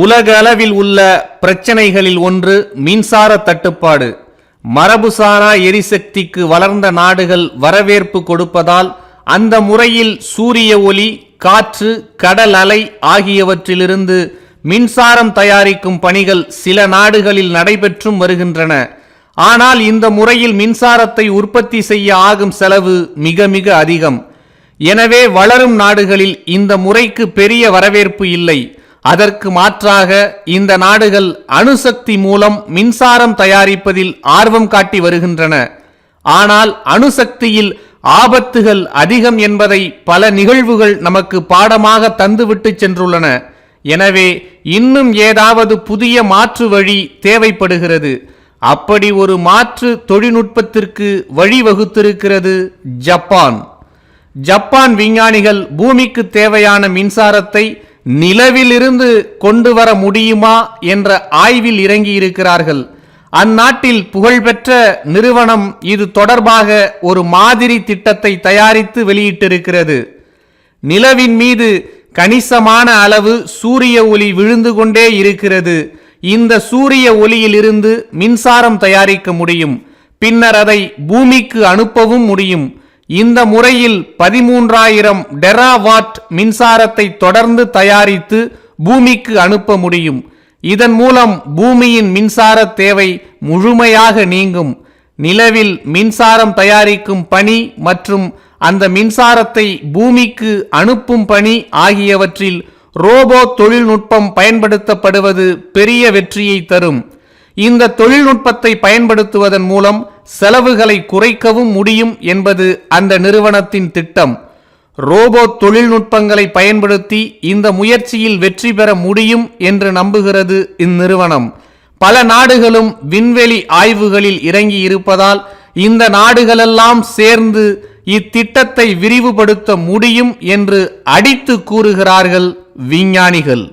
உலக அளவில் உள்ள பிரச்சனைகளில் ஒன்று மின்சார தட்டுப்பாடு. மரபுசாரா எரிசக்திக்கு வளர்ந்த நாடுகள் வரவேற்பு கொடுப்பதால் அந்த முறையில் சூரிய ஒளி காற்று கடல் அலை ஆகியவற்றிலிருந்து மின்சாரம் தயாரிக்கும் பணிகள் சில நாடுகளில் நடைபெற்றும் வருகின்றன. ஆனால் இந்த முறையில் மின்சாரத்தை உற்பத்தி செய்ய ஆகும் செலவு மிக மிக அதிகம். எனவே வளரும் நாடுகளில் இந்த முறைக்கு பெரிய வரவேற்பு இல்லை. அதற்கு மாற்றாக இந்த நாடுகள் அணுசக்தி மூலம் மின்சாரம் தயாரிப்பதில் ஆர்வம் காட்டி வருகின்றன. ஆனால் அணுசக்தியில் ஆபத்துகள் அதிகம் என்பதை பல நிகழ்வுகள் நமக்கு பாடமாக தந்துவிட்டு சென்றுள்ளன. எனவே இன்னும் ஏதாவது புதிய மாற்று வழி தேவைப்படுகிறது. அப்படி ஒரு மாற்று தொழில்நுட்பத்திற்கு வழிவகுத்திருக்கிறது ஜப்பான். ஜப்பான் விஞ்ஞானிகள் பூமிக்கு தேவையான மின்சாரத்தை நிலவிலிருந்து கொண்டு வர முடியுமா என்ற ஆய்வில் இறங்கி இருக்கிறார்கள் அந்நாட்டில் புகழ்பெற்ற நிறுவனம் இது தொடர்பாக ஒரு மாதிரி திட்டத்தை தயாரித்து வெளியிட்டிருக்கிறது. நிலவின் மீது கணிசமான அளவு சூரிய ஒளி விழுந்து கொண்டே இருக்கிறது. இந்த சூரிய ஒளியிலிருந்து மின்சாரம் தயாரிக்க முடியும். பின்னர் அதை பூமிக்கு அனுப்பவும் முடியும். இந்த முறையில் பதிமூன்றாயிரம் டெராவாட் மின்சாரத்தை தொடர்ந்து தயாரித்து பூமிக்கு அனுப்ப முடியும். இதன் மூலம் பூமியின் மின்சார தேவை முழுமையாக நீங்கும். நிலவில் மின்சாரம் தயாரிக்கும் பணி மற்றும் அந்த மின்சாரத்தை பூமிக்கு அனுப்பும் பணி ஆகியவற்றில் ரோபோ தொழில்நுட்பம் பயன்படுத்தப்படுவது பெரிய வெற்றியை தரும். இந்த தொழில்நுட்பத்தை பயன்படுத்துவதன் மூலம் செலவுகளை குறைக்கவும் முடியும் என்பது அந்த நிறுவனத்தின் திட்டம். ரோபோ தொழில்நுட்பங்களை பயன்படுத்தி இந்த முயற்சியில் வெற்றி பெற முடியும் என்று நம்புகிறது இந்நிறுவனம். பல நாடுகளும் விண்வெளி ஆய்வுகளில் இறங்கி இருப்பதால் இந்த நாடுகளெல்லாம் சேர்ந்து இத்திட்டத்தை விரிவுபடுத்த முடியும் என்று அடித்து கூறுகிறார்கள் விஞ்ஞானிகள்.